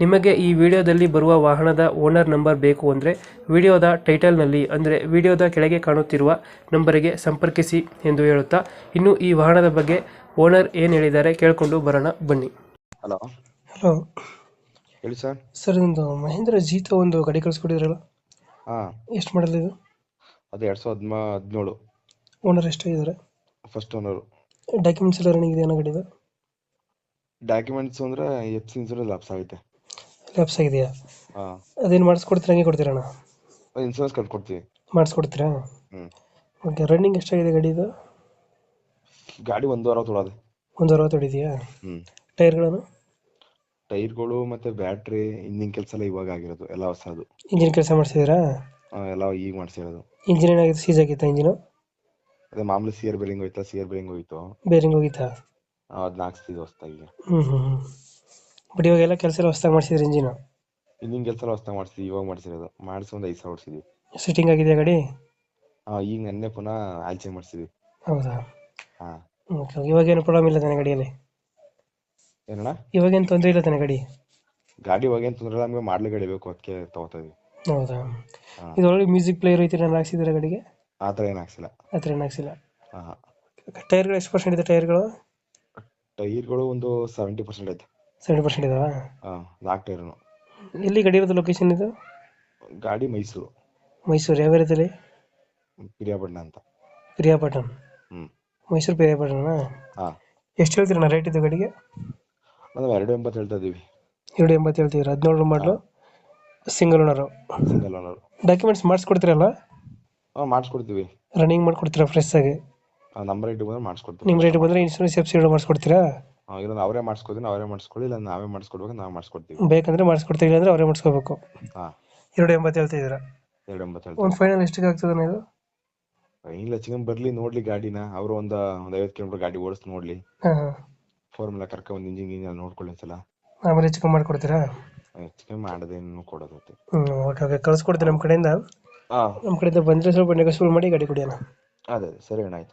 ನಿಮಗೆ ಈ ವಿಡಿಯೋದಲ್ಲಿ ಬರುವ ವಾಹನದ ಓನರ್ ನಂಬರ್ ಬೇಕು ಅಂದರೆ ವಿಡಿಯೋದ ಟೈಟಲ್ನಲ್ಲಿ ಅಂದರೆ ವಿಡಿಯೋದ ಕೆಳಗೆ ಕಾಣುತ್ತಿರುವ ನಂಬರಿಗೆ ಸಂಪರ್ಕಿಸಿ ಎಂದು ಹೇಳುತ್ತಾ ಇನ್ನು ಈ ವಾಹನದ ಬಗ್ಗೆ ಓನರ್ ಏನು ಹೇಳಿದ್ದಾರೆ ಕೇಳಿಕೊಂಡು ಬರೋಣ ಬನ್ನಿ. ಹಲೋ. ಹಲೋ. ಹೇಳಿ ಸರ್. ಸರ್ ನಿಮ್ಮದು ಮಹೇಂದ್ರ ಜೀತ ಒಂದು ಗಾಡಿ ಕಳಿಸ್ಕೊಟ್ಟಿದ್ರಲ್ಲ? ಹಾಂ. ಎಷ್ಟು ಮಾಡಲ್ ಇದು? ಅದು ಎರಡು ಸಾವಿರದ ಹದಿಮಾ ಹದಿನೇಳು. ಓನರ್ ಎಷ್ಟಾಗಿದ್ದಾರೆ? First owner. ಡಾಕ್ಯುಮೆಂಟ್ಸ್ ಎಲ್ಲ ರನ್ನಿಂಗ್ ಇದೆ ಅನ್ನೋ ಗಾಡಿದು? ಡಾಕ್ಯುಮೆಂಟ್ಸ್ ಅಂದರೆ ಎಫ್ ಸಿ ಇನ್ಸೂರೆನ್ಸ್ ಲಾಪ್ಸ್ ಆಗುತ್ತೆ ಲ್ಯಾಪ್ಸ್ ಆಗಿದೆಯಾ? ಹಾಂ. ಅದೇನು ಮಾಡಿಸ್ಕೊಡ್ತೀರಾ? ಹಂಗೆ ಕೊಡ್ತೀರಣ್ಣ? ಇನ್ಸೂರೆನ್ಸ್ ಕಟ್ಕೊಡ್ತೀವಿ ಮಾಡಿಸ್ಕೊಡ್ತೀರಾ? ಹ್ಞೂ ಓಕೆ ರನ್ನಿಂಗ್ ಎಷ್ಟಾಗಿದೆ ಗಾಡಿದು? ಗಾಡಿ ಒಂದು ವಾರ ತೊಳೋದೆ. ಒಂದು ಅರವತ್ತು ಹೊಡಿದೆಯಾ ಹ್ಞೂ ಟೈರ್ಗಳನ್ನು? ಟೈರ್ಗಳು ಮತ್ತು ಬ್ಯಾಟ್ರಿ ಇಂಜಿನ್ ಕೆಲಸ ಎಲ್ಲ ಇವಾಗ ಆಗಿರೋದು ಎಲ್ಲ ಹೊಸದು ಇಂಜಿನ್ ಕೆಲಸ ಮಾಡಿಸಿದ್ದೀರಾ? ಆ, ಎಲ್ಲ ಈಗ ಮಾಡಿಸಿರೋದು. ಇಂಜಿನ್ ಏನಾಗಿದೆ ಸೀಸ್ ಆಗಿತ್ತಾ ಇಂಜಿನು? ಅದೇ ಮಾಮೂಲಿ ಸಿಯರ್ ಬೇರಿಂಗ್ ಹೋಯ್ತಾ ಸಿಯರ್ ಬೇರಿಂಗ್ ಹೋಯ್ತು. ಬೇರಿಂಗ್ ಹೋಗಿತ್ತಾ? ಅದನ್ನ ಹಾಕ್ಸ್ತಿದ್ವಿ ಹೊಸ್ದಾಗಿ. ಹ್ಞೂ ಹ್ಞೂ ಹ್ಞೂ ಬಟ್ ಇವಾಗೆಲ್ಲ ಕೆಲಸ ಎಲ್ಲ ಹೊಸ್ದಾಗಿ ಮಾಡಿಸಿದ್ರಿ ಇಂಜಿನು ಇಂಜಿನ್ ಕೆಲಸ ಎಲ್ಲ ಮಾಡ್ಸಿ ಮಾಡಿಸ್ತೀವಿ ಇವಾಗ ಮಾಡ್ಸಿರೋದು. ಮಾಡಿಸಿ ಒಂದು ಐದು ಸಾವಿರ ಓಡಿಸಿದ್ವಿ ಸೆಟ್ಟಿಂಗ್ ಆಗಿದೆ ಗಾಡಿ? ಆ ಈಗ ನೆನ್ನೆ ಪುನಃ ಆಯಿಲ್ ಮಾಡ್ಸಿದ್ವಿ. ಮಾಡಿಸಿದ್ವಿ ಹೌದಾ? ಹಾಂ. ಓಕೆ ಇವಾಗೇನು ಪ್ರಾಬ್ಲಮ್ ಇಲ್ಲ ತಾನೆ ಗಾಡಿಯಲ್ಲಿ? ಏನಣ್ಣ? ಇವಾಗೇನು ತೊಂದರೆ ಇಲ್ಲ ತಾನೆ ಗಾಡಿ? ಗಾಡಿ ಇವಾಗ ಏನು ತೊಂದರೆ ಇಲ್ಲ ನಮಗೆ ಮಾಡ್ಲೇ ಗಾಡಿ ಬೇಕು ಅದಕ್ಕೆ ತೊಗೋತಾ ಇದೀವಿ. ಹೌದಾ? ಹಾಂ. ಇದು ಒಳ್ಳೆ ಮ್ಯೂಸಿಕ್ ಪ್ಲೇಯರ್ ಐತಿ ನಾನು ಹಾಕ್ಸಿದ್ದೀರಾ ಗಾಡಿಗೆ? ಆ ಥರ ಏನು ಹಾಕ್ಸಿಲ್ಲ. ಆ ಥರ ಏನು ಹಾಕ್ಸಿಲ್ಲ? ಹಾಂ. ಹಾಂ ಟೈರ್ಗಳು ಎಷ್ಟು ಪರ್ಸೆಂಟ್ ಇದೆ ಟೈರ್ಗಳು ಟೈರ್ಗಳು ಒಂದು ಸೆವೆಂಟಿ ಪರ್ಸೆಂಟ್ ಐತೆ. ಸೆವೆಂಟಿ ಪರ್ಸೆಂಟ್ ಇದಾವಾ? ಹಾಂ ನಾಲ್ಕು ಟೈರ್ನು ಎಲ್ಲಿ ಗಾಡಿ ಇರೋದು ಲೊಕೇಶನ್ ಇದು? ಗಾಡಿ ಮೈಸೂರು. ಮೈಸೂರು ಯಾವ ಏರಿಯಾದಲ್ಲಿ ಪಿರಿಯಾಪಟ್ಟಣ ಅಂತ. ಪಿರಿಯಾಪಟ್ಟಣ? ಹ್ಞೂ ಮೈಸೂರು ಪಿರಿಯಾಪಟ್ಟಣ ಹಾಂ. ಎಷ್ಟು ಹೇಳ್ತೀರಣ್ಣ ರೇಟ್ ಇದು ಗಾಡಿಗೆ? ನಾವು ಎರಡು ಎಂಬತ್ತು ಹೇಳ್ತಾ ಇದ್ದೀವಿ ಎರಡು ಎಂಬತ್ತು ಹೇಳ್ತೀವಿ ಹದಿನೇಳು ಮಾಡಲು single owner single owner documents ಮಾಡಿಸ್ಕೊಡ್ತೀರಲ್ಲ? ಹಾಂ ಮಾಡಿಸ್ಕೊಡ್ತೀವಿ. ರನ್ನಿಂಗ್ ಮಾಡ್ಕೊಡ್ತೀರಾ ಫ್ರೆಶ್ ಆಗಿ? ನಮ್ಮ ರೇಟಿಗೆ ಬಂದ್ರೆ ಮಾಡಿಸ್ಕೊಡ್ತೀವಿ ನಿಮ್ಮ ರೇಟ್ ಬಂದ್ರೆ ಇನ್ಶೂರೆನ್ಸ್ ಎಫ್ ಸಿ ಮಾಡಿಸ್ಕೊಡ್ತೀರಾ? ಹಾಂ ಇಲ್ಲ ಅವರೇ ಮಾಡಿಸ್ಕೊಡ್ತೀನಿ ಅವರೇ ಮಾಡಿಸ್ಕೊಳ್ಳಿ ಇಲ್ಲ ನಾವೇ ಮಾಡಿಸ್ಕೊಡ್ಬೇಕು ನಾವು ಮಾಡಿಸ್ಕೊಡ್ತೀವಿ. ಬೇಕಂದ್ರೆ ಮಾಡಿಸ್ಕೊಡ್ತೀವಿ ಇಲ್ಲಾಂದ್ರೆ ಅವರೇ ಮಾಡಿಸ್ಕೋಬೇಕು. ಹಾಂ. ಎರಡು ಎಂಬತ್ತು ಹೇಳ್ತಿದ್ದೀರಾ ಎರಡು ಎಂಬತ್ತು ಹೇಳ್ತೀವಿ ಒಂದು ಫೈನಲ್ ಎಷ್ಟಕ್ಕೆ ಆಗ್ತದೆ ಇದು ಇಲ್ಲ ಚಿಕನ್ ಬರಲಿ ನೋಡ್ಲಿ ಗಾಡಿನ. ಅವರು ಒಂದು ಒಂದು ಐವತ್ತು ಕಿಲೋಮೀಟರ್ ಗಾಡಿ ಓಡಿಸ್ ನೋಡ್ಲಿ. ಹಾಂ ಹಾಂ. ಫಾರ್ಮುಲಾ ಕರ್ಕ ಒಂದು ಇಂಜಿನ್ ಇಂಜಿನ್ ನೋಡ್ಕೊಳ್ಳಿ ಒಂದ್ಸಲ. ಆಮೇಲೆ ಚಿಕನ್ ಮಾಡ್ಕೊಡ್ತೀರಾ? ಚಿಕನ್ ಮಾಡೋದೇನು ಕೊಡೋದು ಹ್ಞೂ ಓಕೆ ಓಕೆ ಕಳ್ಸ್ಕೊಡ್ತೀನಿ ನಮ್ಮ ಕಡೆಯಿಂದ. ಹಾಂ. ನಮ್ಮ ಕಡೆಯಿಂದ ಬಂದರೆ ಸ್ವಲ್ಪ ನೆಗೋಸಿಯೇಟ್ ಮಾಡಿ ಗಾಡಿ ಕೊಡಿ ಅಣ್ಣ ಅದೇ ಅದೇ. ಸರಿ ಅಣ್ಣ ಆಯ್ತು.